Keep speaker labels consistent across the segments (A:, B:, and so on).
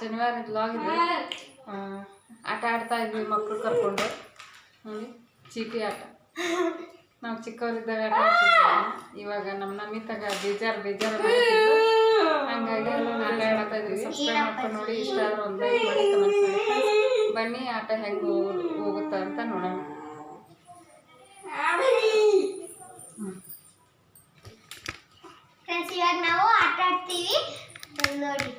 A: ಶನಿವಾರ ಬ್ಲಾಗ್ ಆಟ ಆಡ್ತಾ ಇದ್ವಿ ಮಕ್ಕಳು ಕರ್ಕೊಂಡು. ನೋಡಿ, ಚೀಟಿ ಆಟ. ನಾವು ಚಿಕ್ಕವರಿದ್ದಾಗ ಆಟ ಆಡ್ತಿದ್ವಿ. ಇವಾಗ ನಮ್ಮ ನಮಿತಾಗ ಬೇಜಾರು ಬೇಜಾರು. ಹಂಗಾಗಿ ಆಟ ಆಡ್ತಾ ಇದ್ವಿ. ಸಬ್ಸ್ಕ್ರೈಬ್ ಮಾಡ್ಕೊಂಡು ನೋಡಿ, ಇಷ್ಟ ಆದ್ರೆ ಒಂದು ಲೈಕ್ ಮಾಡಿ ಕಮೆಂಟ್ ಮಾಡಿ ಬನ್ನಿ, ಆಟ ಹೆಂಗೆ ಹೋಗುತ್ತ ಅಂತ ನೋಡೋಣ.
B: ಇವಾಗ ನಾವು ಆಟ ಆಡ್ತೀವಿ. ನೋಡಿ.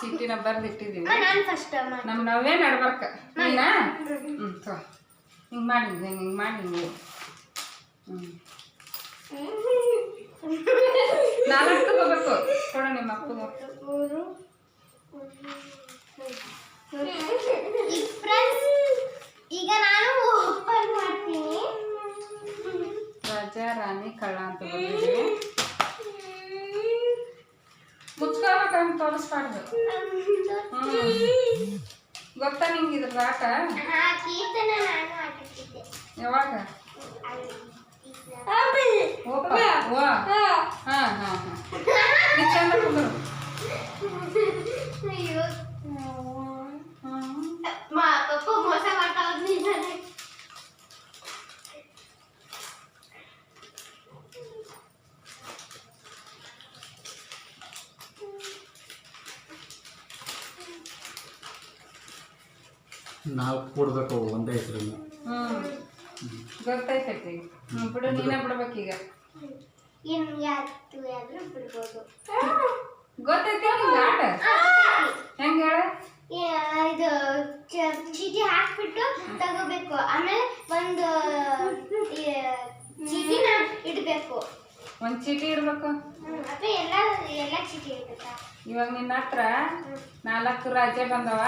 A: ಚೀಟಿನ ಬರ್ದಿಟ್ಟಿದ್ದೀವಿ
B: ನಾನು ಫಸ್ಟ್
A: ನಮ್ಮ ನಾವೇ ನಡ್ಬಾರ್ಕ. ನೀನಾ ಹ್ಮ್ ತೋ ಹಿಂಗೆ ಮಾಡಿ ಹಿಂಗೆ ಹಿಂಗೆ ಮಾಡಿ ಹ್ಞೂ ನಾಲ್ಕು ತಗೋಬೇಕು ಕೊಡ ನಿಮ್ಮ ಅಪ್ಪ
B: ಫ್ರೆಂಡ್ಸ್ ಈಗ ನಾನು ಓಪನ್ ಮಾಡ್ತೀನಿ.
A: ರಾಜಾ ರಾಣಿ ಕಳ್ಳ ಅಂತ ಬಂದಿದ್ದೀವಿ ಮುಚ್ಕೋಬೇಕಂತ ತೋರಿಸ್ಬಾರ್ದು. ಗೊತ್ತಾ ನಿಂಗೆ ಇದ್ರ ಆಟ? ಯಾವಾಗ? ಚಂದ ಕುಂದ್ರು
B: ಅಯ್ಯೋ
A: ಹ್ಞೂ
B: ಮಾ ಪಪ್ಪ ಮೋಸ ಮಾಡ್ತಾ ಹೋದ್ನಿದ್ದಾನೆ
C: ನಾಲ್ಕು ಕೊಡ್ಬೇಕು ಅವು ಒಂದೇ ಹೆಸರಲ್ಲಿ.
A: ಹ್ಞೂ ಗೊತ್ತಾಯ್ತೈತಿ. ಹ್ಞೂ ಬಿಡು ನೀನೇ ಬಿಡ್ಬೇಕೀಗ
B: ಇನ್ನು ಯಾತ್ತು ಯಾದ್ರು ಬಿಡ್ಬೋದು.
A: ಗೊತ್ತೈತಿ ನಿಂಗೆ ಆಟ? ಹೆಂಗೆ ಹೇಳ?
B: ಇದು ಚ- ಚೀಟಿ ಹಾಕ್ಬಿಟ್ಟು ತಗೋಬೇಕು. ಆಮೇಲೆ ಒಂದು ಚೀಟಿನ ಇಡ್ಬೇಕು.
A: ಒಂದು ಚೀಟಿ ಇಡ್ಬೇಕು?
B: ಹ್ಮ್, ಅಥವಾ ಎಲ್ಲ ಎಲ್ಲ ಚೀಟಿ ಇರ್ಬೇಕ
A: ಇವಾಗ ನಿನ್ನ ಹತ್ರ ನಾಲ್ಕು ರಾಜ್ಯ ಬಂದವ.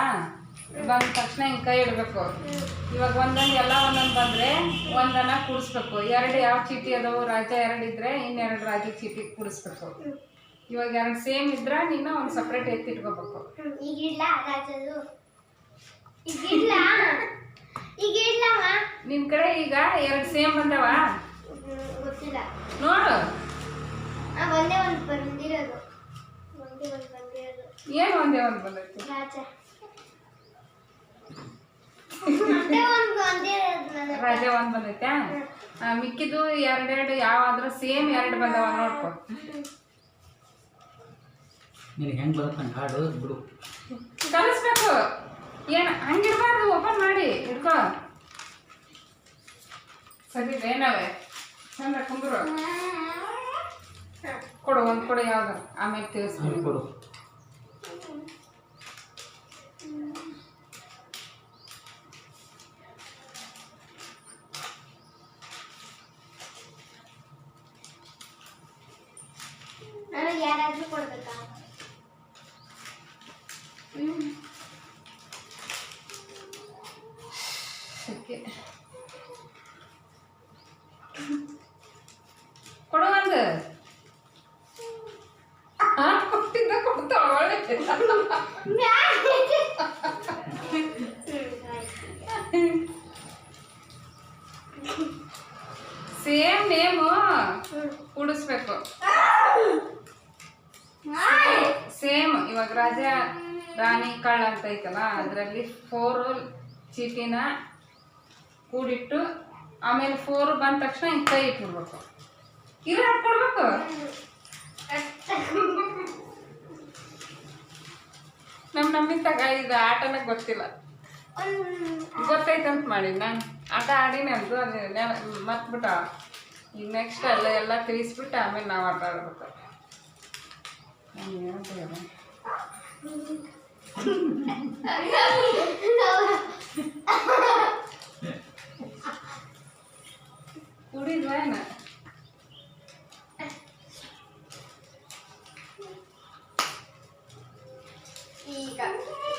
A: ಬಂದ ತಕ್ಷಣ ಹಿಂಗೆ ಕೈ ಇಡಬೇಕು. ಇವಾಗ ಒಂದೊಂದು ಎಲ್ಲ ಒಂದೊಂದು ಬಂದರೆ ಒಂದನ್ನ ಕೂಡಿಸ್ಬೇಕು. ಎರಡು ಯಾವ ಚೀಟಿ ಅದಾವು? ರಾಜ ಎರಡು ಇದ್ರೆ ಇನ್ನೆರಡು ರಾಜ್ಯ ಚೀಟಿ ಕೂಡಿಸ್ಬೇಕು. ಇವಾಗ ಎರಡು ಸೇಮ್ ಇದ್ರೆ ನೀನು ಒಂದು ಸಪ್ರೇಟ್ ಎತ್ತಿ ಇಟ್ಕೋಬೇಕು.
B: ಹ್ಮ್, ಈಗ ಇಡ್ಲಾ ರಾಜದು ಈಗ ಇಡ್ಲಾ? ಈಗ ಇಡ್ಲಮ್ಮ
A: ನಿನ್ನ ಕಡೆ ಈಗ ಎರಡು ಸೇಮ್ ಬಂದವ?
B: ಗೊತ್ತಿಲ್ಲ.
A: ನೋಡು. ಏನು ಒಂದೇ ಒಂದು ಬಂದೈತಿ?
B: ರಾಜ ಒಂದ್ ಒಂದು ಬಂದಿರೋದು ನನ್ನ
A: ಒಂದು ಬಂದೈತಾ ಮಿಕ್ಕಿದ್ದು ಎರಡೆರಡು ಯಾವಾದ್ರು ಸೇಮ್ ಎರಡು ಬಂದವ ನೋಡ್ಕೊ.
C: ನಿನಗೆ ಹೆಂಗೆ ಬರುತ್ತೆ ಹಾಡು? ಬಿಡು.
A: ಕಲಿಸ್ಬೇಕು. ಏನು ಹಂಗಿರ್ಬಾರ್ದು ಓಪನ್ ಮಾಡಿ ಇಟ್ಕೋ ಸರಿ ಏನವೆ ಚಂದ ಕುಂದ್ರು. ಕೊಡು ಒಂದು ಕೊಡು ಯಾವ್ದು ಆಮೇಲೆ ತಿಳಿಸ್ತೀನಿ.
C: ಕೊಡು.
B: ನನಗೆ ಯಾರಾದ್ರೂ ಕೊಡ್ಬೇಕಾ
A: ಓಕೆ ಕೊಡು ಒಂದು ಆ, ಕೊಟ್ಟಿದ್ದ ಕೊಡ್ತಾಳೆ ಸೇಮ್ ನೇಮು ಕೂಡಿಸ್ಬೇಕು ಸೇಮ್ ಇವಾಗ ರಾಜ ರಾಣಿ ಕಳ್ಳ ಅಂತ ಐತಲ್ಲ ಅದರಲ್ಲಿ ಫೋರು ಚೀಟಿನ ಕೂಡಿಟ್ಟು ಆಮೇಲೆ ಫೋರ್ ಬಂದ ತಕ್ಷಣ ಹಿಂಗೆ ಕೈ ಇಟ್ಬಿಡ್ಬೇಕು. ಇರೋ ಹಾಕೊಡ್ಬೇಕು ನಮ್ಮ ತಗ ಇದು ಆಟನ ಗೊತ್ತಿಲ್ಲ. ಗೊತ್ತೈತಂತ ಮಾಡಿ, ನಾನು ಆಟ ಆಡಿನಿ ಅಂದ್ರು ಅದು ಮತ್ಬಿಟ್ಟ ಈಗ ನೆಕ್ಸ್ಟ್ ಎಲ್ಲ ಎಲ್ಲ ತಿಳಿಸ್ಬಿಟ್ಟು ಆಮೇಲೆ ನಾವು ಆಟ ಆಡ್ಬೇಕು. ಏನಂತ ಹೇಳಿ ಕುಡಿದ್ವಾ ಏನ?
B: ಈಗ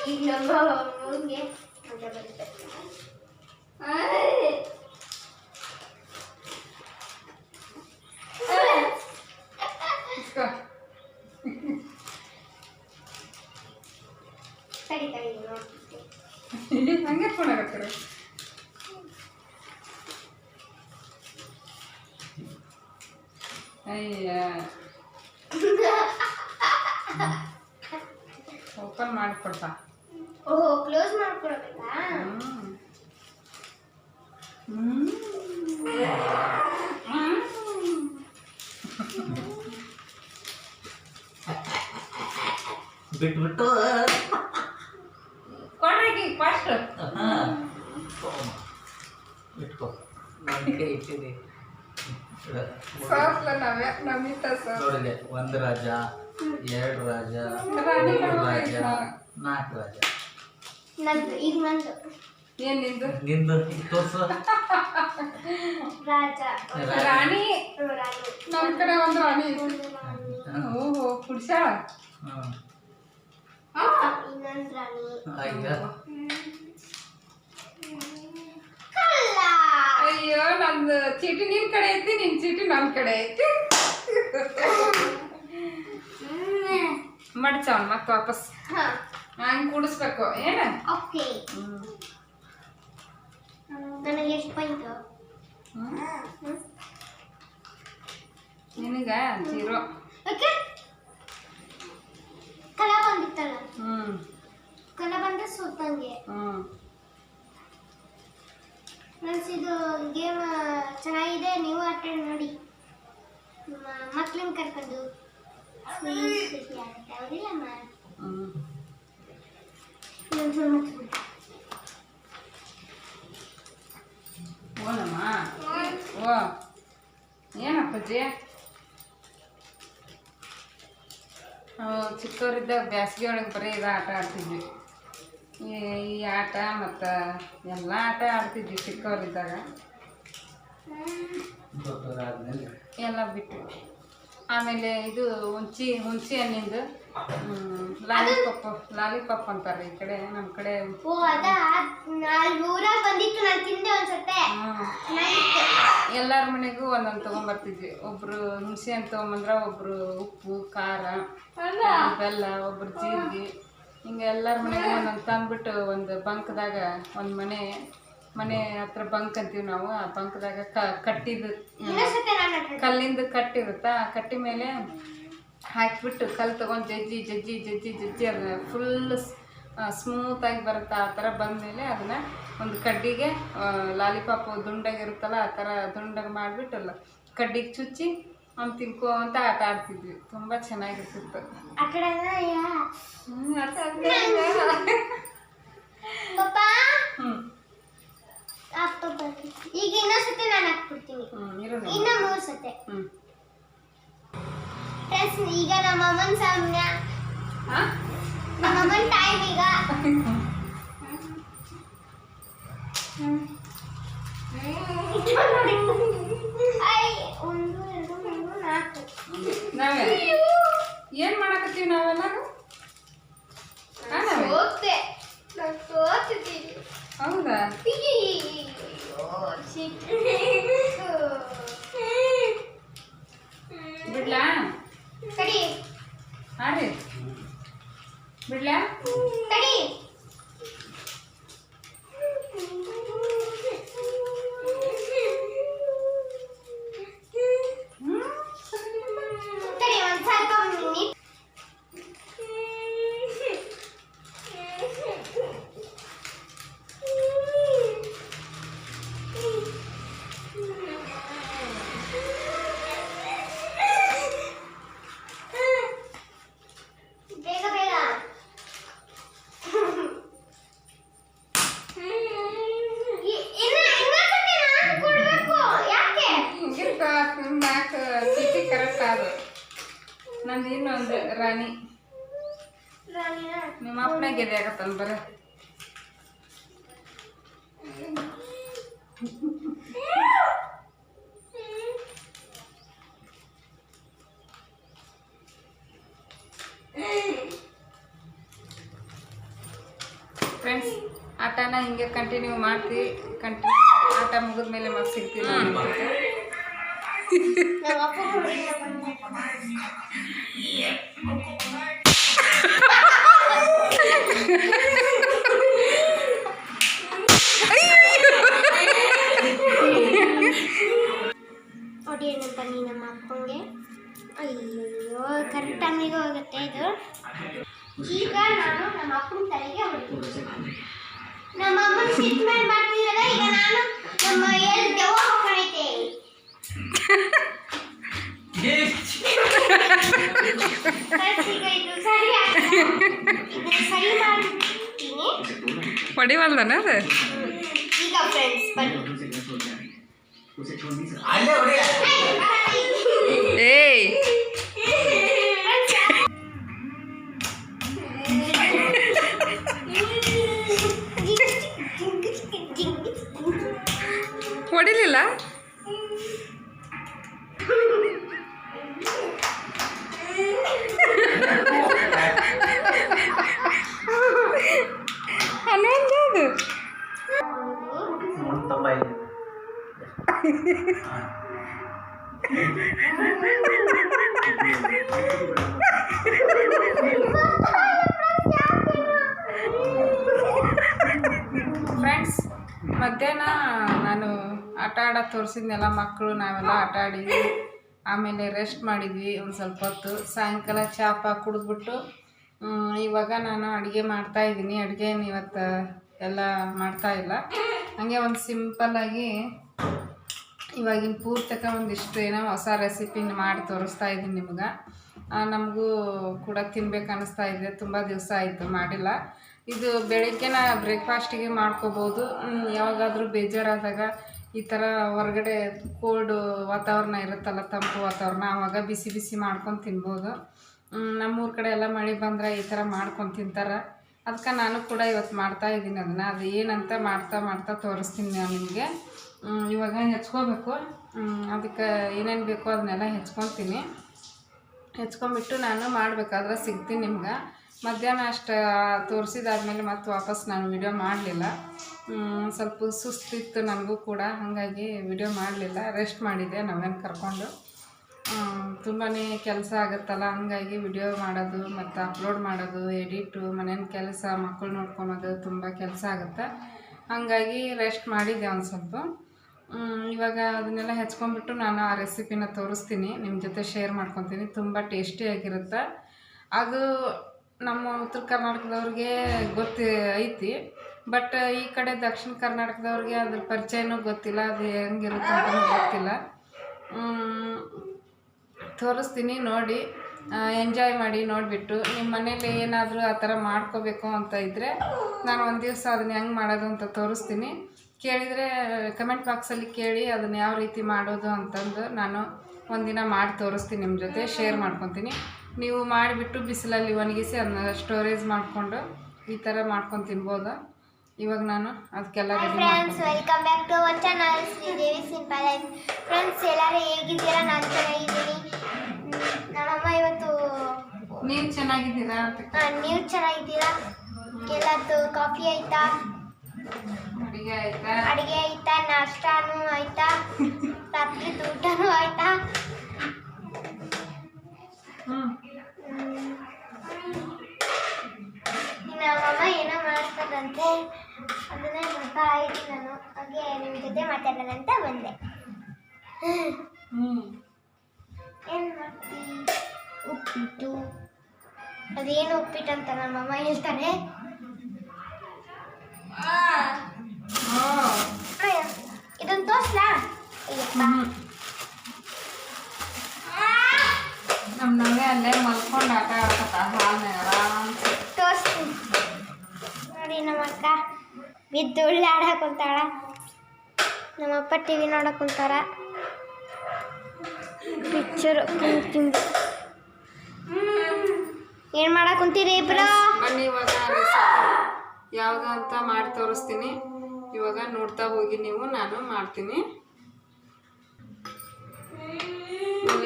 B: ಈಗ ನಮ್ಮ ಅಮ್ಮಂಗೆ ಮಜಾ ಬರುತ್ತೆ. ತಡಿ ತಡಿ
A: ಹಂಗೆ ಫೋನ್ ಅಯ್ಯ ಓಪನ್ ಮಾಡಿಕೊಡ್ತಾ.
B: ಓಹೋ ಕ್ಲೋಸ್ ಮಾಡ್ಕೊಡ್ಬೇಕಾ.
C: ಬಿಟ್ಬಿಟ್ಟು
A: ಕೊಡ್ರಿ ಫಸ್ಟ್
C: ಹಾಂ ಇಟ್ಕೋ ನನ್ನ ಕೈ ಇಟ್ಟಿದೆ
A: ಸಾಸ್ಲ ನಾವೇ ನಮಿತ ಸಾಸ್
C: ನೋಡಿದೆ ಒಂದು ರಾಜ ಎರಡು ರಾಜ
A: ರಾಣಿ
C: ಮೂರು
A: ಕಣವ್ವ
C: ರಾಜ
A: ಇದು.
C: ನಾಲ್ಕು ರಾಜ
B: ನಂದು ಈಗ ನಂದು
A: ಏನ್ ನಿಂದು
C: ತೋರ್ಸು.
B: ರಾಜ
A: ರಾಣಿ.
B: ರಾಣಿ
A: ನಮ್ ಕಡೆ ಒಂದು ರಾಣಿ. ಓಹೋ
B: ಕಳ್ಳ.
A: ಅಯ್ಯೋ ನಂದು ಚೀಟಿ ನಿನ್ ಕಡೆ ಐತಿ ನಿನ್ ಚೀಟಿ ನನ್ ಕಡೆ ಐತಿ. ಮಡ್ಚವನ್ ಮತ್ತೆ ವಾಪಸ್.
B: ಹಾ.
A: ಹಂಗ್ ಕೂಡಿಸ್ಬೇಕು. ಏನ?
B: ಓಕೆ. ನನಗೆ ಎಷ್ಟು ಪಾಯಿಂಟ್
A: ನಿನಗ ಜೀರೋ
B: ಓಕೆ ಕಲ ಬಂದಿತ್ತಲ್ಲ?
A: ಹ್ಮ್.
B: ಕಲ ಬಂದ್ರೆ ಸುತ್ತಂಗೆ
A: ಹ್ಮ್.
B: ಫ್ರೆಂಡ್ಸ್ ಇದು ಗೇಮ್ ಚೆನ್ನಾಗಿದೆ ನೀವು ಆಟ ನೋಡಿ. ಮಕ್ಳನ್ನ ಕರ್ಕೊಂಡು. ಖುಷಿ ಖುಷಿ ಆಗುತ್ತೆ ಹೌದಿಲ್ಲ ಅಮ್ಮ?
A: ಹ್ಮ್
B: ಇನ್ನೊಂದ್ ಸ್ವಲ್ಪ ಮುಚ್ಚ್ಬಿಡು.
A: ಓನಮ್ಮ ಓ ಏನಪ್ಪಜ್ಜಿ ನಾವು ಚಿಕ್ಕವರಿದ್ದಾಗ ಬ್ಯಾಸ್ಗೆ ಒಳಗೆ ಬರೀ ಇದು ಆಟ ಆಡ್ತಿದ್ವಿ. ಈ ಈ ಆಟ ಮತ್ತು ಎಲ್ಲ ಆಟ ಆಡ್ತಿದ್ವಿ ಚಿಕ್ಕವರಿದ್ದಾಗ ಎಲ್ಲ ಬಿಟ್ಟು ಆಮೇಲೆ ಇದು ಹುಂಚಿ ಹುಂಚಿ ಹಣ್ಣಿಂದು ಲಾಲಿಪಾಪ್ ಲಾಲಿಪಾಪ್ ಅಂತಾರೆ ಈ ಕಡೆ ನಮ್ಮ ಕಡೆ.
B: ಓ ಅದ? ಅಲ್ಲಿ ಬಂದಿತ್ತು ನಾನು ತಿಂದೆ ಒಂದ್ಸತೆ
A: ಹ್ಮ್.
B: ಚೆನ್ನಾಗಿತ್ತು
A: ಎಲ್ಲಾರ ಮನೆಗೂ ಒಂದೊಂದು ತೊಗೊಂಬರ್ತಿದ್ವಿ. ಒಬ್ರು ಹುಣಸೆ ಹಣ್ಣು ತೊಗೊಂಬಂದ್ರ ಒಬ್ರು ಉಪ್ಪು ಖಾರ ಬೆಲ್ಲ ಒಬ್ರು ಜೀರಿಗೆ. ಹಿಂಗೆ ಎಲ್ಲಾರ ಮನೆಗೂ ಒಂದೊಂದು ತಂದ್ಬಿಟ್ಟು ಒಂದು ಬಂಕ್ದಾಗ ಒಂದು ಮನೆ ಮನೆ ಹತ್ರ ಬಂಕ್ ಅಂತೀವಿ ನಾವು ಆ ಬಂಕ್ದಾಗ ಕ ಕಟ್ಟಿದ್ದು
B: ಇನ್ನೊಂದ್ಸತೆ ನಾನು
A: ಕಲ್ಲಿಂದ ಕಟ್ಟಿರುತ್ತಾ ಆ ಕಟ್ಟಿ ಮೇಲೆ ಹಾಕಿಬಿಟ್ಟು ಕಲ್ಲು ತಗೊಂಡು ಜಜ್ಜಿ ಜಜ್ಜಿ ಜಜ್ಜಿ ಜಜ್ಜಿ ಅದನ್ನ ಫುಲ್ ಸ್ಮೂತಾಗಿ ಬರುತ್ತೆ ಆ ಥರ ಬಂದಮೇಲೆ ಅದನ್ನು ಒಂದು ಕಡ್ಡಿಗೆ ಲಾಲಿಪಾಪು ದುಂಡಾಗಿರುತ್ತಲ್ಲ ಆ ಥರ ದುಂಡಾಗಿ ಮಾಡಿಬಿಟ್ಟು ಅಲ್ಲ ಕಡ್ಡಿಗೆ ಚುಚ್ಚಿ ಅವ್ನು ತಿನ್ಕೋ ಅಂತ ಆಟ ಆಡ್ತಿದ್ವಿ. ತುಂಬ ಚೆನ್ನಾಗಿರ್ತಿತ್ತು.
B: ಆ ಬರ್ತೀನಿ. ಈಗ ಇನ್ನೊಂದ್ಸತಿ ನಾನು ಹಾಕ್ಬಿಡ್ತೀನಿ. ಇನ್ನ ಮೂರು ಸತೆ. ಫ್ರೆಂಡ್ಸ್ ಈಗ ನಮ್ಮ ಅಮ್ಮನ ಸಾಮ್ಯ? ನಮ್ಮ ಅಮ್ಮನ ಟೈಮ್ ಈಗ.
A: ಏನ್ ಮಾಡಕತ್ತೀವಿ ನಾವೆಲ್ಲಾರು?
B: ಸೋತೆ. ಸೋತಿದ್ದೀನಿ.
A: ಹೌದಾ. ಬಿಡ್ಲಾ?
B: ತಡಿ.
A: ಆಡ್ರಿ ಬಿಡ್ಲಾ?
B: ತಡಿ.
A: ರಾಣಿ. ನಿಮ್ಮ ಅಪ್ಪನ ಗೆದೆ ಆಗತ್ತಲ್ಲ ಬರ? ಫ್ರೆಂಡ್ಸ್ ಆಟನ ಹಿಂಗೆ ಕಂಟಿನ್ಯೂ ಮಾಡ್ತೀವಿ ಕಂಟಿನ್ಯೂ ಆಟ ಮುಗಿದ ಮೇಲೆ ಮತ್ತೆ ಸಿಗ್ತೀವಿ ಹೊಡಿಯೋಣ ಬನ್ನಿ
B: ನಮ್ಮ ಅಪ್ಪಂಗೆ? ಅಯ್ಯೋ ಕರೆಕ್ಟ್ ಟೈಮಿಗೆ ಹೋಗುತ್ತೆ ಇದು. ಈಗ ನಾನು ನಮ್ಮ ಅಪ್ಪನ ತಲೆಗೆ ಹೊಡಿತೀನಿ ನಮ್ಮ ಅಮ್ಮನ ಈಗ
A: ನಾನು ನಮ್ಮ
B: ಈಗ ಫ್ರೆಂಡ್ಸ್ ಬನ್ನಿ
A: ಏಯ್ ಹೊಡಿಲಿಲ್ಲ ಫ್ರೆಂಡ್ಸ್ ಮಧ್ಯಾಹ್ನ ನಾನು ಆಟ ಆಡೋದು ತೋರಿಸಿದ್ನೆಲ್ಲ, ಮಕ್ಕಳು ನಾವೆಲ್ಲ ಆಟ ಆಡಿದ್ವಿ. ಆಮೇಲೆ ರೆಸ್ಟ್ ಮಾಡಿದ್ವಿ ಒಂದು ಸ್ವಲ್ಪ ಹೊತ್ತು. ಸಾಯಂಕಾಲ ಚಾಪ ಕುಡಿದ್ಬಿಟ್ಟು ಇವಾಗ ನಾನು ಅಡುಗೆ ಮಾಡ್ತಾ ಇದ್ದೀನಿ. ಅಡುಗೆ ಇವತ್ತು ಎಲ್ಲ ಮಾಡ್ತಾ ಇಲ್ಲ. ಹಾಗೆ ಒಂದು ಸಿಂಪಲ್ಲಾಗಿ ಇವಾಗಿನ ಪೂರ್ತಕ ಒಂದಿಷ್ಟು ಏನೋ ಹೊಸ ರೆಸಿಪಿನ ಮಾಡಿ ತೋರಿಸ್ತಾ ಇದ್ದೀನಿ ನಿಮ್ಗೆ. ನಮಗೂ ಕೂಡ ತಿನ್ಬೇಕು ಅನ್ನಿಸ್ತಾ ಇದೆ. ತುಂಬ ದಿವಸ ಆಯಿತು ಮಾಡಿಲ್ಲ. ಇದು ಬೆಳಿಗ್ಗೆನ ಬ್ರೇಕ್ಫಾಸ್ಟಿಗೆ ಮಾಡ್ಕೋಬೋದು. ಯಾವಾಗಾದರೂ ಬೇಜಾರಾದಾಗ ಈ ಥರ ಹೊರಗಡೆ ಕೋಲ್ಡ್ ವಾತಾವರಣ ಇರುತ್ತಲ್ಲ, ತಂಪು ವಾತಾವರಣ ಆವಾಗ ಬಿಸಿ ಬಿಸಿ ಮಾಡ್ಕೊಂಡು ತಿನ್ಬೋದು. ನಮ್ಮೂರ ಕಡೆ ಎಲ್ಲ ಮಳೆ ಬಂದರೆ ಈ ಥರ ಮಾಡ್ಕೊಂಡು ತಿಂತಾರೆ. ಅದಕ್ಕೆ ನಾನು ಕೂಡ ಇವತ್ತು ಮಾಡ್ತಾ ಇದ್ದೀನಿ ಅದನ್ನು. ಅದು ಏನಂತ ಮಾಡ್ತಾ ಮಾಡ್ತಾ ತೋರಿಸ್ತೀನಿ ನಾನು ನಿಮಗೆ. ಇವಾಗ ಹೆಚ್ಕೋಬೇಕು. ಅದಕ್ಕೆ ಏನೇನು ಬೇಕೋ ಅದನ್ನೆಲ್ಲ ಹೆಚ್ಕೊತೀನಿ ಹೆಚ್ಕೊಂಬಿಟ್ಟು ನಾನು ಮಾಡಬೇಕಾದ್ರೆ ಸಿಗ್ತೀನಿ ನಿಮ್ಗೆ. ಮಧ್ಯಾಹ್ನ ಅಷ್ಟು ತೋರಿಸಿದಾದ್ಮೇಲೆ ಮತ್ತೆ ವಾಪಸ್ ನಾನು ವಿಡಿಯೋ ಮಾಡಲಿಲ್ಲ. ಸ್ವಲ್ಪ ಸುಸ್ತಿತ್ತು ನನಗೂ ಕೂಡ, ಹಾಗಾಗಿ ವಿಡಿಯೋ ಮಾಡಲಿಲ್ಲ. ರೆಸ್ಟ್ ಮಾಡಿದೆ ನಾವೇನು ಕರ್ಕೊಂಡು. ತುಂಬಾ ಕೆಲಸ ಆಗುತ್ತಲ್ಲ, ಹಾಗಾಗಿ ವಿಡಿಯೋ ಮಾಡೋದು, ಮತ್ತು ಅಪ್ಲೋಡ್ ಮಾಡೋದು ಎಡಿಟು ಮನೇನ ಕೆಲಸ ಮಕ್ಕಳು ನೋಡ್ಕೊಳೋದು ತುಂಬ ಕೆಲಸ ಆಗುತ್ತೆ. ಹಾಗಾಗಿ ರೆಸ್ಟ್ ಮಾಡಿದ್ದೆ ಒಂದು ಸ್ವಲ್ಪ. ಇವಾಗ ಅದನ್ನೆಲ್ಲ ಹೆಚ್ಕೊಂಡ್ಬಿಟ್ಟು ನಾನು ಆ ರೆಸಿಪಿನ ತೋರಿಸ್ತೀನಿ. ನಿಮ್ಮ ಜೊತೆ ಶೇರ್ ಮಾಡ್ಕೊತೀನಿ. ತುಂಬ ಟೇಸ್ಟಿಯಾಗಿರುತ್ತೆ ಅದು ನಮ್ಮ ಉತ್ತರ ಕರ್ನಾಟಕದವ್ರಿಗೆ ಗೊತ್ತಿ, ಐತಿ. ಬಟ್ ಈ ಕಡೆ ದಕ್ಷಿಣ ಕರ್ನಾಟಕದವ್ರಿಗೆ ಅದ್ರ ಪರಿಚಯನೂ ಗೊತ್ತಿಲ್ಲ. ಅದು ಹೆಂಗಿರುತ್ತೆ ಅಂತ ಗೊತ್ತಿಲ್ಲ. ತೋರಿಸ್ತೀನಿ, ನೋಡಿ. ಎಂಜಾಯ್ ಮಾಡಿ, ನೋಡಿಬಿಟ್ಟು. ನಿಮ್ಮ ಮನೇಲಿ ಏನಾದರೂ ಆ ಥರ ಮಾಡ್ಕೋಬೇಕು ಅಂತ ಇದ್ದರೆ ನಾನು ಒಂದು ದಿವಸ ಅದನ್ನ ಹೆಂಗೆ ಮಾಡೋದು ಅಂತ ತೋರಿಸ್ತೀನಿ. ಕೇಳಿದರೆ ಕಮೆಂಟ್ ಬಾಕ್ಸಲ್ಲಿ ಕೇಳಿ ಅದನ್ನು ಯಾವ ರೀತಿ ಮಾಡೋದು ಅಂತಂದು ನಾನು ಒಂದಿನ ಮಾಡಿ ತೋರಿಸ್ತೀನಿ ನಿಮ್ಮ ಜೊತೆ ಶೇರ್ ಮಾಡ್ಕೊತೀನಿ. ನೀವು ಮಾಡಿಬಿಟ್ಟು ಬಿಸಿಲಲ್ಲಿ ಒಣಗಿಸಿ ಅದನ್ನ ಸ್ಟೋರೇಜ್ ಮಾಡಿಕೊಂಡು ಈ ಥರ ಮಾಡ್ಕೊಂಡು ತಿನ್ಬೋದು? ಇವಾಗ ನಾನು ಅದಕ್ಕೆಲ್ಲ ready
B: friends welcome back to our channel Sridevi simple life friends ಎಲ್ಲರೂ ಹೇಗಿದ್ದೀರಾ? ನಾನು ಚೆನ್ನಾಗಿದ್ದೀನಿ. ನಮ್ಮಮ್ಮ ಇವತ್ತು
A: ನೀವು ಚೆನ್ನಾಗಿದ್ದೀರಾ
B: ನೀವು ಚೆನ್ನಾಗಿದ್ದೀರಾ? ಎಲ್ಲದ್ದು ಕಾಫಿ ಆಯ್ತಾ?
A: ಅಡುಗೆ ಆಯಿತಾ?
B: ನಾಷ್ಟಾನು ಆಯ್ತಾ ರಾತ್ರಿ ಊಟನೂ ಆಯ್ತಾ. ಟಿ ವಿ ನೋಡಕ್ಕೆ ಕುಂತಾರ. ಪಿಕ್ಚರ್ ಕುಂತಿಂದು ಏನು ಮಾಡಕ್ಕೆ ಕುಂತೀರಿ ಇಬ್ರು?
A: ಬನ್ನಿ ಇವಾಗ ಯಾವುದು ಅಂತ ಮಾಡಿ ತೋರಿಸ್ತೀನಿ. ಇವಾಗ ನೋಡ್ತಾ ಹೋಗಿ ನೀವು, ನಾನು ಮಾಡ್ತೀನಿ.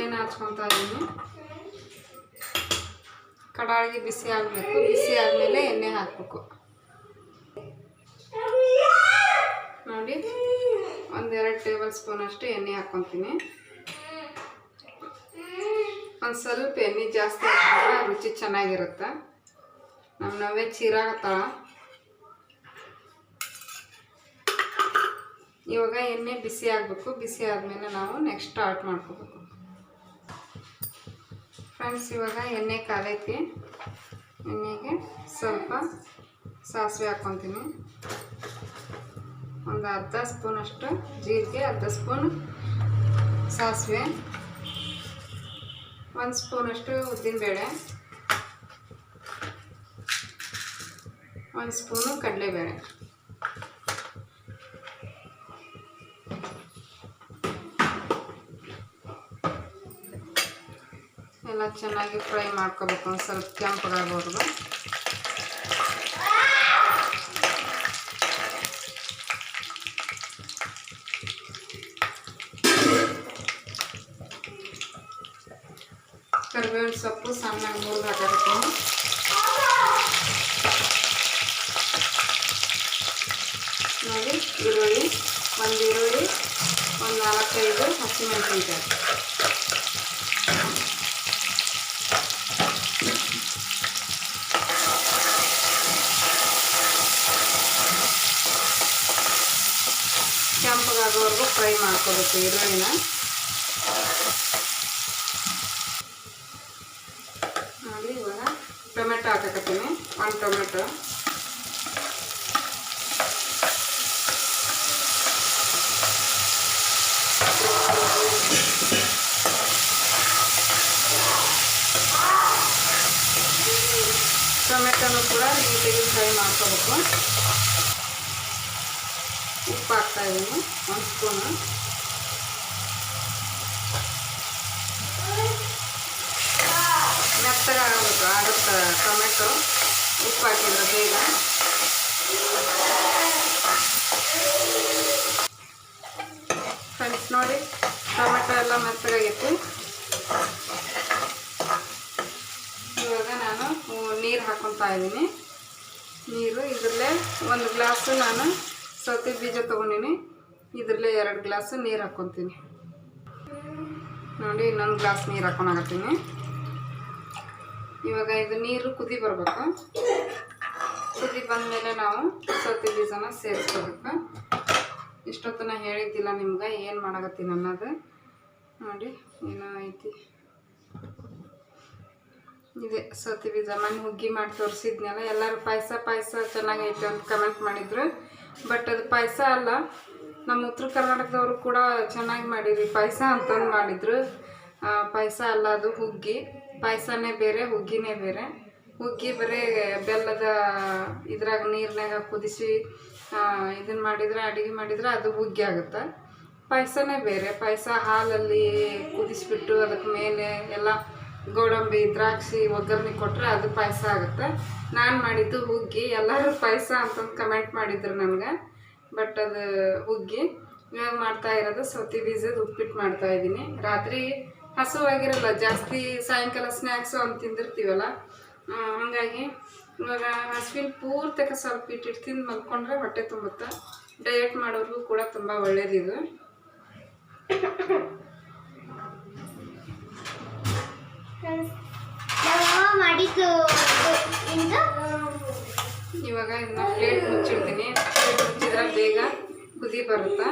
A: ಏನು ಹಚ್ಕೊತಾ ಇದ್ದೀನಿ. ಕಡಾಳಿಗೆ ಬಿಸಿ ಆಗಬೇಕು. ಬಿಸಿ ಆದಮೇಲೆ ಎಣ್ಣೆ ಹಾಕಬೇಕು. ನೋಡಿ. ಒಂದೆರಡು ಟೇಬಲ್ ಸ್ಪೂನ್ ಅಷ್ಟು ಎಣ್ಣೆ ಹಾಕ್ಕೊತೀನಿ ಒಂದು ಸ್ವಲ್ಪ ಎಣ್ಣೆ ಜಾಸ್ತಿ ಹಾಕಿದ್ರೆ ರುಚಿ ಚೆನ್ನಾಗಿರುತ್ತೆ. ನಮ್ಮ ನವ್ಯ ಚೀರಾಗತ್ತಾಳ. ಇವಾಗ ಎಣ್ಣೆ ಬಿಸಿ ಆಗಬೇಕು. ಬಿಸಿ ಆದಮೇಲೆ ನಾವು ನೆಕ್ಸ್ಟ್ ಸ್ಟಾರ್ಟ್ ಮಾಡ್ಕೋಬೇಕು. ಫ್ರೆಂಡ್ಸ್ ಇವಾಗ ಎಣ್ಣೆ ಕಾಲೈತಿ ಎಣ್ಣೆಗೆ ಸ್ವಲ್ಪ ಸಾಸಿವೆ ಹಾಕ್ಕೊತೀನಿ ಒಂದು ಅರ್ಧ ಸ್ಪೂನಷ್ಟು ಜೀರಿಗೆ, ಅರ್ಧ ಸ್ಪೂನ್ ಸಾಸಿವೆ, ಒಂದು ಸ್ಪೂನಷ್ಟು ಉದ್ದಿನಬೇಳೆ, ಒಂದು ಸ್ಪೂನು ಕಡಲೆಬೇಳೆ. ಎಲ್ಲ ಚೆನ್ನಾಗಿ ಫ್ರೈ ಮಾಡ್ಕೋಬೇಕು, ಒಂದು ಸ್ವಲ್ಪ ಕೆಂಪಗಾಗ್ಬಾರ್ದು. ಸೊಪ್ಪು ಸಣ್ಣಗೆ ಮುರಿದು ಹಾಕಿರ್ತೀನಿ ನೋಡಿ, ಈರುಳ್ಳಿ, ಒಂದು ಈರುಳ್ಳಿ, ಒಂದು ನಾಲ್ಕೈದು ಹಸಿಮೆಣಸಿನ್ಕಾಯಿ. ಕೆಂಪಗಾಗೋವರೆಗೂ ಫ್ರೈ ಮಾಡ್ಕೋಬೇಕು ಈರುಳ್ಳಿನ ನೋಡಿ ಇವಾಗ ಟೊಮೆಟೊ ಹಾಕಕತ್ತೀನಿ. ಒಂದು ಟೊಮೆಟೊ. ಟೊಮೆಟೊನು ಕೂಡ ನೀಟಾಗಿ ಫ್ರೈ ಮಾಡ್ಕೋಬೇಕು. ಉಪ್ಪು ಹಾಕ್ತಾ ಇದ್ದೀನಿ ಒಂದು ಸ್ಪೂನು ಮೆತ್ತಗೆ ಆಗಬೇಕು ಆಗುತ್ತೆ ಟೊಮೆಟೊ, ಉಪ್ಪು ಹಾಕಿದ್ರೆ ಬೇಗ. ಫ್ರೆಂಡ್ಸ್ ನೋಡಿ, ಟೊಮೆಟೊ ಎಲ್ಲ ಮೆತ್ತಗಾಗೈತಿ. ಇವಾಗ ನಾನು ನೀರು ಹಾಕೊತಾ ಇದ್ದೀನಿ. ನೀರು ಇದರಲ್ಲೇ ಒಂದು ಗ್ಲಾಸು ನಾನು ಸೌತೆ ಬೀಜ ತೊಗೊಂಡಿನಿ. ಇದರಲ್ಲೇ ಎರಡು ಗ್ಲಾಸು ನೀರು ಹಾಕ್ಕೊತೀನಿ ನೋಡಿ ಇನ್ನೊಂದು ಗ್ಲಾಸ್ ನೀರು ಹಾಕೊಳಕತ್ತೀನಿ ಇವಾಗ ಇದು ನೀರು ಕುದಿ ಬರಬೇಕು. ಕುದಿ ಬಂದಮೇಲೆ ನಾವು ಸೌತೆ ಬೀಜನ ಸೇರಿಸ್ಕೋಬೇಕು. ಇಷ್ಟೊತ್ತನ ಹೇಳಿದ್ದಿಲ್ಲ ನಿಮ್ಗೆ, ಏನು ಮಾಡಕತ್ತೀನಿ ಅನ್ನೋದು ನೋಡಿ, ಏನೋ ಐತಿ. ಇದೆ, ಸೌತೆ ಬೀಜ ಮನೆ ಹುಗ್ಗಿ ಮಾಡಿ ತೋರಿಸಿದ್ನಲ್ಲ, ಎಲ್ಲರೂ ಪಾಯಸ ಪಾಯಸ ಚೆನ್ನಾಗೈತೆ ಅಂತ ಕಮೆಂಟ್ ಮಾಡಿದ್ರು. ಬಟ್ ಅದು ಪಾಯಸ ಅಲ್ಲ, ನಮ್ಮ ಉತ್ತರ ಕರ್ನಾಟಕದವರು ಕೂಡ ಚೆನ್ನಾಗಿ ಮಾಡಿರಿ ಪಾಯಸ ಅಂತಂದು ಮಾಡಿದ್ರು. ಪಾಯಸ ಅಲ್ಲ ಅದು ಹುಗ್ಗಿ. ಪಾಯಸನೇ ಬೇರೆ, ಹುಗ್ಗಿನೇ ಬೇರೆ. ಹುಗ್ಗಿ ಬರೀ ಬೆಲ್ಲದ ಇದ್ರಾಗ ನೀರಿನಾಗ ಕುದಿಸಿ ಇದನ್ನು ಮಾಡಿದ್ರೆ, ಅಡುಗೆ ಮಾಡಿದ್ರೆ ಅದು ಹುಗ್ಗಿ ಆಗುತ್ತೆ. ಪಾಯಸನೇ ಬೇರೆ. ಪಾಯಸ ಹಾಲಲ್ಲಿ ಕುದಿಸ್ಬಿಟ್ಟು ಅದಕ್ಕೆ ಮೇಲೆ ಎಲ್ಲ ಗೋಡಂಬಿ, ದ್ರಾಕ್ಷಿ, ಒಗ್ಗರಣೆ ಕೊಟ್ಟರೆ ಅದು ಪಾಯಸ ಆಗುತ್ತೆ. ನಾನು ಮಾಡಿದ್ದು ಹುಗ್ಗಿ. ಎಲ್ಲರೂ ಪಾಯಸ ಅಂತಂದು ಕಮೆಂಟ್ ಮಾಡಿದ್ರು ನನಗೆ. ಬಟ್ ಅದು ಹುಗ್ಗಿ. ಇವಾಗ ಮಾಡ್ತಾ ಇರೋದು ಸೌತಿ ಬೀಜದ ಉಪ್ಪಿಟ್ಟು ಮಾಡ್ತಾ ಇದ್ದೀನಿ ರಾತ್ರಿ ಹಸುವಾಗಿರಲ್ಲ, ಜಾಸ್ತಿ ಸಾಯಂಕಾಲ ಸ್ನ್ಯಾಕ್ಸು ಅಂತ ತಿಂದಿರ್ತೀವಲ್ಲ? ಹಾಗಾಗಿ ಇವಾಗ ಹಸುವಿನ ಪೂರ್ತಕ ಸ್ವಲ್ಪ ಇಟ್ಟಿಟ್ಟು ತಿಂದು ಮಲ್ಕೊಂಡ್ರೆ ಹೊಟ್ಟೆ ತುಂಬುತ್ತೆ? ಡಯಟ್ ಮಾಡೋರಿಗೂ ಕೂಡ ತುಂಬ ಒಳ್ಳೇದಿದು ಇವಾಗ ಇದನ್ನ ಪ್ಲೇಟ್ ಮುಚ್ಚಿಡ್ತೀನಿ. ಪ್ಲೇಟ್ ಮುಚ್ಚಿದ್ರೆ ಬೇಗ ಕುದಿ ಬರುತ್ತೆ?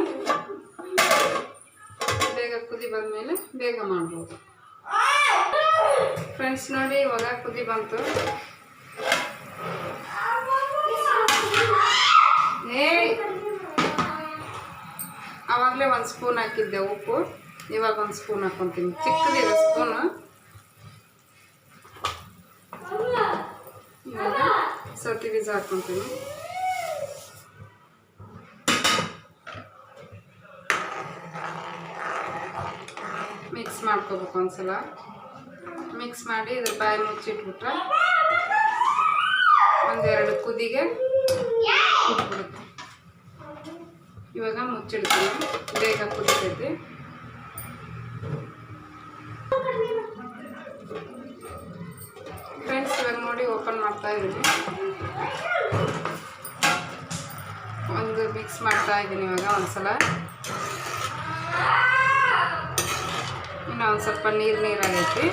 A: ಕುದಿ ಬಂದಮೇಲೆ ಬೇಗ ಮಾಡ್ಬೋದು. ಫ್ರೆಂಡ್ಸ್ ನೋಡಿ ಇವಾಗ ಕುದಿ ಬಂತು. ಆವಾಗಲೇ ಒಂದು ಸ್ಪೂನ್ ಹಾಕಿದ್ದೆ ಉಪ್ಪು. ಇವಾಗ ಒಂದು ಸ್ಪೂನ್ ಹಾಕ್ಕೊತೀನಿ ಚಿಕ್ಕದಿದೆ ಸ್ಪೂನು. ಸೌತಿ ಬೀಜ ಹಾಕ್ಕೊತೀನಿ ಮಿಕ್ಸ್ ಮಾಡ್ಕೋಬೇಕು ಒಂದ್ಸಲ. ಮಿಕ್ಸ್ ಮಾಡಿ ಇದ್ರ ಬಾಯಿ ಮುಚ್ಚಿಟ್ಬಿಟ್ರೆ ಒಂದೆರಡು ಕುದಿಗೆ ಇವಾಗ ಮುಚ್ಚಿಡ್ತೀನಿ. ಬೇಗ ಕುದಿತೈತಿ. ಫ್ರೆಂಡ್ಸ್ ಇವಾಗ ನೋಡಿ ಓಪನ್ ಮಾಡ್ತಾ ಇದ್ದೀನಿ. ಒಂದು ಮಿಕ್ಸ್ ಮಾಡ್ತಾ ಇದ್ದೀನಿ ಇವಾಗ ಒಂದ್ಸಲ. ಒಂದು ಸ್ವಲ್ಪ ನೀರು ನೀರಾಗೈತಿ.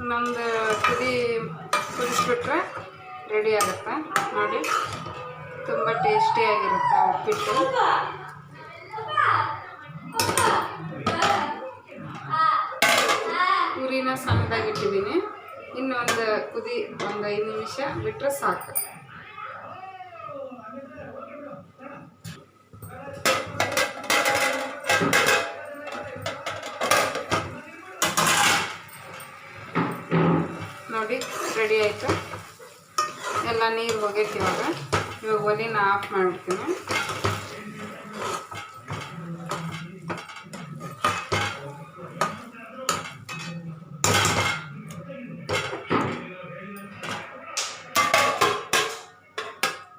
A: ಇನ್ನೊಂದು ಕುದಿ ಕುದಿಸ್ಬಿಟ್ರೆ ರೆಡಿ ಆಗುತ್ತೆ. ನೋಡಿ, ತುಂಬ ಟೇಸ್ಟಿಯಾಗಿರುತ್ತೆ ಉಪ್ಪಿಟ್ಟು. ಪೂರಿನ ಸಣ್ಣದಾಗಿಟ್ಟಿದ್ದೀನಿ. ಇಟ್ಟಿದ್ದೀನಿ ಇನ್ನು ಕುದಿ ಒಂದು ಐದು ನಿಮಿಷ ಬಿಟ್ಟರೆ ಸಾಕು. ರೆಡಿ ಆಯಿತು. ಎಲ್ಲ ನೀರು ಹೋಗೈತಿ ಇವಾಗ. ಇವಾಗ ಒಲಿನ ಆಫ್ ಮಾಡಿಬಿಡ್ತೀನಿ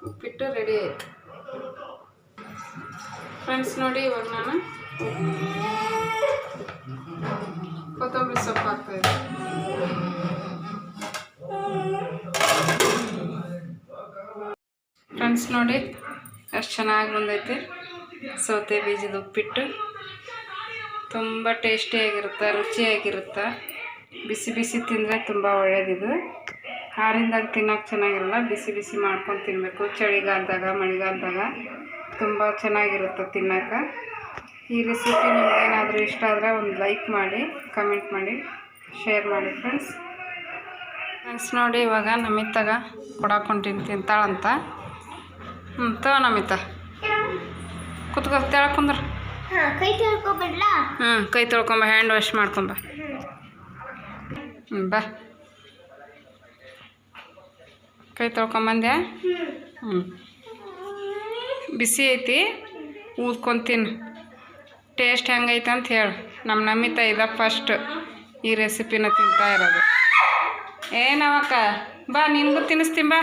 A: ಉಪ್ಪಿಟ್ಟು ರೆಡಿ ಆಯಿತು. ಫ್ರೆಂಡ್ಸ್ ನೋಡಿ ಇವಾಗ ನಾನು. ಫ್ರೆಂಡ್ಸ್ ನೋಡಿ, ಅಷ್ಟು ಚೆನ್ನಾಗಿ ಬಂದೈತಿ. ಸೌತೆ ಬೀಜದ ಉಪ್ಪಿಟ್ಟು. ತುಂಬ ಟೇಸ್ಟಿಯಾಗಿರುತ್ತೆ ರುಚಿಯಾಗಿರುತ್ತೆ. ಬಿಸಿ ಬಿಸಿ ತಿಂದರೆ ತುಂಬ ಒಳ್ಳೇದಿದು. ಹಾರಿಂದಾಗ ತಿನ್ನೋಕೆ ಚೆನ್ನಾಗಿರಲ್ಲ, ಬಿಸಿ ಬಿಸಿ ಮಾಡ್ಕೊಂಡು ತಿನ್ನಬೇಕು ಚಳಿಗಾಲದಾಗ, ಮಳೆಗಾಲದಾಗ ತುಂಬ ಚೆನ್ನಾಗಿರುತ್ತೆ ತಿನ್ನೋಕೆ. ಈ ರೆಸಿಪಿ ನಿಮಗೇನಾದರೂ ಇಷ್ಟ ಆದರೆ ಒಂದು ಲೈಕ್ ಮಾಡಿ ಕಮೆಂಟ್ ಮಾಡಿ ಶೇರ್ ಮಾಡಿ ಫ್ರೆಂಡ್ಸ್ ಫ್ರೆಂಡ್ಸ್ ನೋಡಿ, ಇವಾಗ ನಮಿತ್ತಾಗ ಕೊಡಾಕೊಂಡು ತಿಂತಾಳಂತ ಹ್ಞೂ ತಗೋ ನಮಿತ ಕುತ್ಕೋ ತೆಳಕ್ ಕುಂದ್ರ.
B: ಹಾ ಕೈ ತೊಳ್ಕೊಬಿಡ್ಲಾ?
A: ಹ್ಞೂ ಕೈ ತೊಳ್ಕೊಂಬ ಹ್ಯಾಂಡ್ ವಾಶ್ ಮಾಡ್ಕೊಂಬ. ಹ್ಞೂ ಬಾ. ಕೈ ತೊಳ್ಕೊಂಬಂದ್ಯಾ ಹ್ಞೂ ಬಿಸಿ ಐತಿ ಊದ್ಕೊಂತೀನಿ ಟೇಸ್ಟ್ ಹೆಂಗೈತೆ ಅಂತ ಹೇಳು. ನಮ್ಮ ನಮಿತ ಇದ ಫಸ್ಟ್ ಈ ರೆಸಿಪಿನ ತಿಂತಾ ಇರೋದು. ಏನವಕ್ಕ ಬಾ ನಿನಗೂ ತಿನ್ನಿಸ್ತೀನಿ ಬಾ.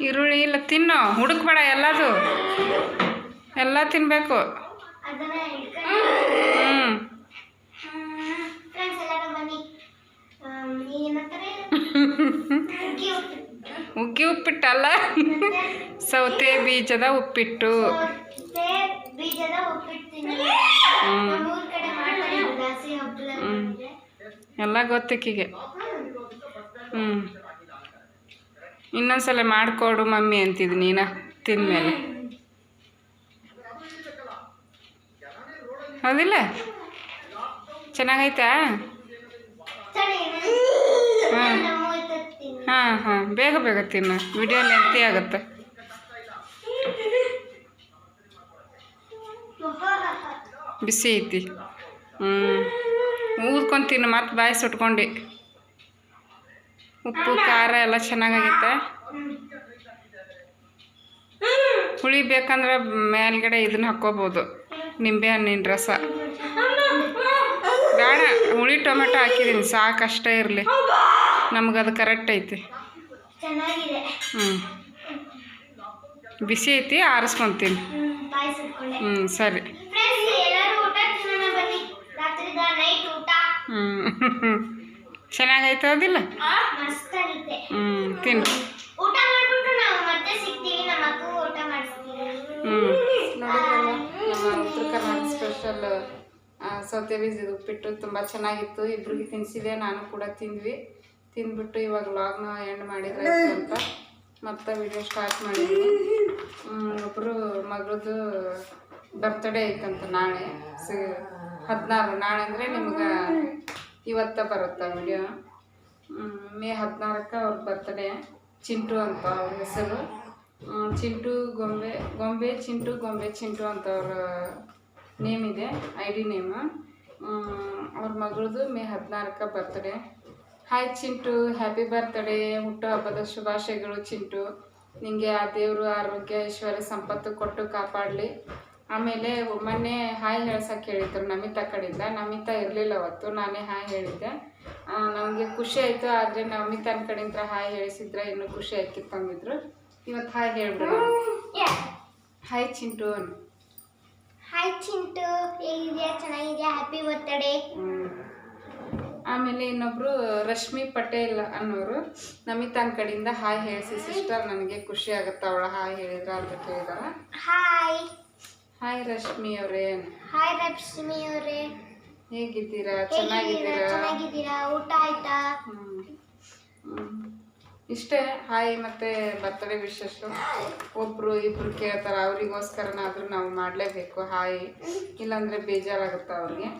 B: ಈರುಳ್ಳಿ
A: ಇಲ್ಲ ತಿನ್ನು ಹುಡುಕ್ಬೇಡ ಎಲ್ಲದು. ಎಲ್ಲ ತಿನ್ನಬೇಕು ಹ್ಞೂ.
B: ಹುಗ್ಗಿ
A: ಉಪ್ಪಿಟ್ಟಲ್ಲ? ಸೌತೆ ಬೀಜದ ಉಪ್ಪಿಟ್ಟು. ಎಲ್ಲ ಗೊತ್ತಕ್ಕಿಗೆ. ಹ್ಞೂ ಇನ್ನೊಂದ್ಸಲ ಮಾಡಿಕೊಡು ಮಮ್ಮಿ ಅಂತಿದ್ದು ನೀನು, ತಿಂದಮೇಲೆ. ಹೌದಿಲ್ಲ? ಚೆನ್ನಾಗೈತಾ? ಹಾಂ ಹಾಂ ಹಾಂ, ಬೇಗ ಬೇಗ ತಿನ್ನು. ವಿಡಿಯೋ ಲೆಂತಿ ಆಗುತ್ತೆ. ಬಿಸಿ ಐತಿ. ಹ್ಞೂ ಊದ್ಕೊಂಡು ತಿನ್ನು, ಮತ್ತೆ ಬಾಯಿ ಸುಟ್ಕೊಂಡು ಉಪ್ಪು ಖಾರ ಎಲ್ಲ ಚೆನ್ನಾಗಾಗೈತೆ. ಹುಳಿ ಬೇಕಂದ್ರೆ ಮೇಲ್ಗಡೆ ಇದನ್ನ ಹಾಕ್ಕೋಬೋದು. ನಿಂಬೆ ಹಣ್ಣಿನ ರಸ. ಬೇಡ ಹುಳಿ ಟೊಮೆಟೊ ಹಾಕಿದ್ದೀನಿ ಸಾಕು ಅಷ್ಟೇ ಇರಲಿ. ನಮ್ಗೆ ಅದು ಕರೆಕ್ಟ್ ಐತಿ. ಹ್ಞೂ ಬಿಸಿ ಐತಿ ಆರಿಸ್ಕೊಂತೀನಿ.
B: ಹ್ಮ್
A: ಹ್ಞೂ ಸರಿ ಹ್ಞೂ ಚೆನ್ನಾಗೈತೆ
B: ಅದಿಲ್ಲ?
A: ಹ್ಞೂ ತಿನ್ನು.
B: ಊಟ ಮಾಡ್ಬಿಟ್ಟು ನಾವು ಮತ್ತೆ ಸಿಗ್ತೀವಿ ನಮ್ಮ ಊಟ ಮಾಡಿಸ್ತೀವಿ.
A: ಹ್ಞೂ ನೋಡಿದ್ರಲ್ಲ ನಮ್ಮ ಉತ್ತರ ಕರ್ನಾಟಕ ಸ್ಪೆಷಲ್ ಸೌತೆ ಬೀಜದ ಉಪ್ಪಿಟ್ಟು ತುಂಬ ಚೆನ್ನಾಗಿತ್ತು. ಇಬ್ರಿಗೆ ತಿನ್ಸಿದೆ ನಾನು ಕೂಡ ತಿಂದ್ವಿ. ತಿಂದ್ಬಿಟ್ಟು ಇವಾಗ ಲಾಗ್ನ ಎಂಡ್ ಮಾಡಿದ್ರೆ ಅಂತ. ಮತ್ತೆ ವಿಡಿಯೋ ಸ್ಟಾರ್ಟ್ ಮಾಡಿದ್ವಿ. ಒಬ್ಬರು ಮಗಳದು ಬರ್ತ್ಡೇ ಐತಂತ ನಾಳೆ. ಸಿ ಹದಿನಾರು. ನಾಳೆ ಅಂದರೆ ನಿಮ್ಗೆ ಇವತ್ತ ಬರುತ್ತೆ ವಿಡಿಯೋ ಮೇ ಹದಿನಾರಕ್ಕೆ ಅವ್ರ ಬರ್ತಡೆ ಚಿಂಟು ಅಂತ ಅವ್ರ ಹೆಸರು. ಚಿಂಟು ಗೊಂಬೆ ಗೊಂಬೆ ಚಿಂಟು ಗೊಂಬೆ ಚಿಂಟು ಅಂತ ಅವ್ರ ನೇಮ್ ಇದೆ ಐ ಡಿ ನೇಮ್ ಅವ್ರ ಮಗಳದು May ಹದಿನಾರಕ್ಕೆ birthday hi Chintu happy birthday ಹುಟ್ಟು ಹಬ್ಬದ ಶುಭಾಶಯಗಳು ಚಿಂಟು. ನಿಮಗೆ ಆ ದೇವರು ಆರೋಗ್ಯ, ಐಶ್ವರ್ಯ, ಸಂಪತ್ತು ಕೊಟ್ಟು ಕಾಪಾಡಲಿ. ಆಮೇಲೆ ಮೊನ್ನೆ ಹಾಯ್ ಹೇಳ್ಸಕ್ಕೆ ಹೇಳಿದ್ರು ನಮಿತಾ ಕಡೆಯಿಂದ. ನಮಿತಾ ಇರಲಿಲ್ಲ ಅವತ್ತು ನಾನೇ ಹಾಯ್ ಹೇಳಿದ್ದೆ. ನಮಗೆ ಖುಷಿ ಆಯಿತು ಆದರೆ ನಮಿತಾನ ಕಡೆಯಿಂದ ಹಾಯ್ ಹೇಳಿಸಿದ್ರೆ ಇನ್ನೂ ಖುಷಿ ಆಯ್ತಿತ್ತು ಅಂದಿದ್ರು. ಇವತ್ತು ಹಾಯ್ ಹೇಳ್ಬಿಡು ಹಾಯ್ ಚಿಂಟು.
B: ಹಾಯ್ ಚಿಂಟು ಹೇಗಿದೆಯಾ? ಚೆನ್ನಾಗಿದೆಯಾ? Happy birthday.
A: ಆಮೇಲೆ ಇನ್ನೊಬ್ರು ರಶ್ಮಿ ಪಟೇಲ್ ಅನ್ನೋರು ನಮಿತಾನ್ ಕಡೆಯಿಂದ ಹಾಯ್ ಹೇಳಿಸಿ ಸಿಸ್ಟರ್ ನನಗೆ ಖುಷಿ ಆಗುತ್ತೆ ಅವಳ ಹಾಯ್ ಹೇಳಿದ್ರ ಅಂತ ಕೇಳಿದಾರ.
B: ಹಾಯ್
A: ಹಾಯ್ ರಶ್ಮಿ ಅವರೇ.
B: ಹಾಯ್ ರಶ್ಮಿ ಅವರೇ.
A: ಹೇಗಿದ್ದೀರಾ? ಚೆನ್ನಾಗಿದ್ದೀರಾ?
B: ಚೆನ್ನಾಗಿದ್ದೀರಾ? ಊಟ ಆಯ್ತಾ.
A: ಇಷ್ಟೇ. ಹಾಯ್ ಮತ್ತೆ ಬರ್ತಡೇ ವಿಶೇಷ ಒಬ್ರು ಇಬ್ರು ಕೇಳ್ತಾರೆ. ಅವರಿಗೋಸ್ಕರನಾದ್ರೂ ನಾವು ಮಾಡಲೇಬೇಕು. ಹಾಯ್ ಇಲ್ಲಾಂದ್ರೆ ಬೇಜಾರಾಗುತ್ತೆ ಅವ್ರಿಗೆ.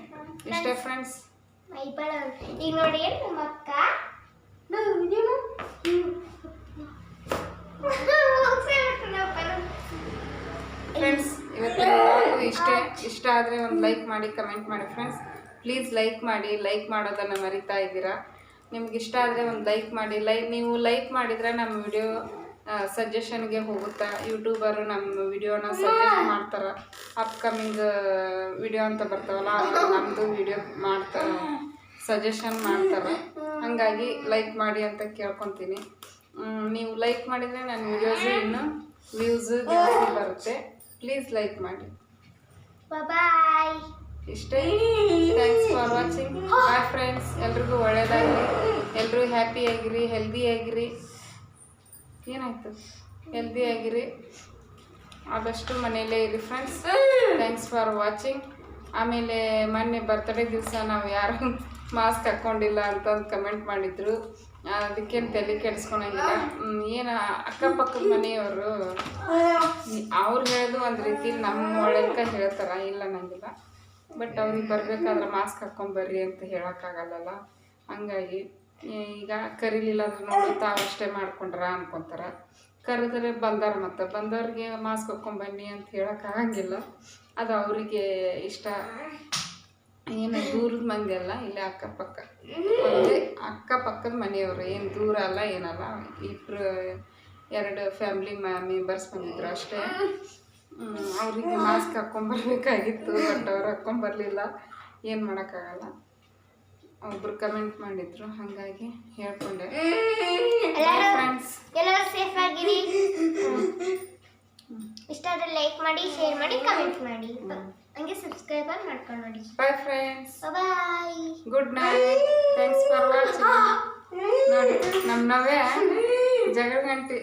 A: ಇಷ್ಟೇ ಫ್ರೆಂಡ್ಸ್
B: ಈಗ ನೋಡಿ ನಮ್ಮ ಅಕ್ಕ.
A: ಫ್ರೆಂಡ್ಸ್ ಇವತ್ತಿನ vlog ಇಷ್ಟೇ, ಇಷ್ಟ ಆದರೆ ಒಂದು ಲೈಕ್ ಮಾಡಿ ಕಮೆಂಟ್ ಮಾಡಿ ಫ್ರೆಂಡ್ಸ್ ಪ್ಲೀಸ್ ಲೈಕ್ ಮಾಡಿ ಲೈಕ್ ಮಾಡೋದನ್ನು ಮರಿತಾ ಇದ್ದೀರಾ? ನಿಮ್ಗೆ ಇಷ್ಟ ಆದರೆ ಒಂದು ಲೈಕ್ ಮಾಡಿ ಲೈಕ್ ನೀವು ಲೈಕ್ ಮಾಡಿದರೆ ನಮ್ಮ ವಿಡಿಯೋ ಸಜೆಷನ್ಗೆ ಹೋಗುತ್ತಾ? ಯೂಟ್ಯೂಬರು ನಮ್ಮ ವಿಡಿಯೋನ ಸಜೆಸ್ಟ್ ಮಾಡ್ತಾರೆ? ಅಪ್ಕಮಿಂಗ್ ವಿಡಿಯೋ ಅಂತ ಬರ್ತಾವಲ್ಲ ನಮ್ಮದು ವಿಡಿಯೋ ಮಾಡ್ತಾರೆ? ಸಜೆಷನ್ ಮಾಡ್ತಾರೆ? ಹಾಗಾಗಿ ಲೈಕ್ ಮಾಡಿ ಅಂತ ಕೇಳ್ಕೊತೀನಿ. ನೀವು ಲೈಕ್ ಮಾಡಿದರೆ ನನ್ನ ವಿಡಿಯೋಸು ಇನ್ನು ವ್ಯೂಸು ಜಾಸ್ತಿ ಬರುತ್ತೆ. ಪ್ಲೀಸ್ ಲೈಕ್ ಮಾಡಿ.
B: ಬಾಯ್
A: ಇಷ್ಟೇ. Thanks for watching bye friends ಎಲ್ರಿಗೂ ಒಳ್ಳೇದಾಗ್ರಿ ಎಲ್ಲರೂ ಹ್ಯಾಪಿ ಆಗಿರಿ ಹೆಲ್ದಿ ಆಗಿರಿ. ಏನಾಯ್ತು? ಹೆಲ್ದಿ ಆಗಿರಿ. ಆದಷ್ಟು ಮನೆಯಲ್ಲೇ ಇರಿ ಫ್ರೆಂಡ್ಸ್ ಥ್ಯಾಂಕ್ಸ್ ಫಾರ್ ವಾಚಿಂಗ್ ಆಮೇಲೆ ಮೊನ್ನೆ ಬರ್ತ್ಡೇ ದಿವಸ ನಾವು ಯಾರು ಮಾಸ್ಕ್ ಹಾಕ್ಕೊಂಡಿಲ್ಲ ಅಂತಂದು ಕಮೆಂಟ್ ಮಾಡಿದ್ರು. ಅದಕ್ಕೇನು ತಲೆ ಕೆಡಿಸ್ಕೊಳಂಗಿಲ್ಲ. ಏನು ಅಕ್ಕಪಕ್ಕದ ಮನೆಯವರು ಅವ್ರು ಹೇಳೋದು ಒಂದು ರೀತಿ ನಮ್ಮ ಒಳ್ಳೆಕ ಹೇಳ್ತಾರ, ಇಲ್ಲ ನಂಗಿಲ್ಲ. ಬಟ್ ಅವ್ರಿಗೆ ಬರಬೇಕಾದ್ರೆ ಮಾಸ್ಕ್ ಹಾಕ್ಕೊಂಬರ್ರಿ ಅಂತ ಹೇಳೋಕ್ಕಾಗಲ್ಲಲ್ಲ. ಹಂಗಾಗಿ ಈಗ ಕರೀಲಿಲ್ಲ ಅಂದ್ರೆ ನೋಡಿ, ತಾವು ಅಷ್ಟೇ ಮಾಡ್ಕೊಂಡ್ರ ಅನ್ಕೊಂತಾರ. ಕರೆದ್ರೆ ಬಂದಾರ ಮತ್ತು, ಬಂದವ್ರಿಗೆ ಮಾಸ್ಕ್ ಹಾಕ್ಕೊಂಬನ್ನಿ ಅಂತ ಹೇಳೋಕ್ಕಾಗಂಗಿಲ್ಲ. ಅದು ಅವರಿಗೆ ಇಷ್ಟ. ಏನು ದೂರದ ಮಂದಿ ಅಲ್ಲ ಇಲ್ಲೇ ಅಕ್ಕಪಕ್ಕ. ಒಂದೇ ಅಕ್ಕಪಕ್ಕದ ಮನೆಯವರು ಏನು ದೂರ ಅಲ್ಲ ಏನಲ್ಲ. ಇಬ್ಬರು ಎರಡು ಫ್ಯಾಮ್ಲಿ ಮೆಂಬರ್ಸ್ ಬಂದಿದ್ರು ಅಷ್ಟೇ. ಅವ್ರಿಗೆ ಮಾಸ್ಕ್ ಹಾಕ್ಕೊಂಬರ್ಬೇಕಾಗಿತ್ತು ಬಟ್ ಅವ್ರು ಹಾಕ್ಕೊಂಬರ್ಲಿಲ್ಲ ಏನು ಮಾಡೋಕ್ಕಾಗಲ್ಲ. ಒಬ್ರು ಕಮೆಂಟ್ ಮಾಡಿದ್ರು ಹಾಗಾಗಿ ಹೇಳ್ಕೊಂಡೆ. ಫ್ರೆಂಡ್ಸ್
B: ಎಲ್ಲರೂ ಸೇಫ್ ಆಗಿರಿ. ಇಷ್ಟ ಆದ್ರೆ ಲೈಕ್ ಮಾಡಿ ಶೇರ್ ಮಾಡಿ ಕಮೆಂಟ್ ಮಾಡಿ. ಹಂಗೆ ಸಬ್ಸ್ಕ್ರೈಬರ್ ಮಾಡ್ಕೊಂಡು ನೋಡಿ.
A: Bye friends
B: bye
A: good night thanks for watching ನೋಡಿ ನಮ್ಮ ನವ್ಯ? ಜಗಳ ಗಂಟೆ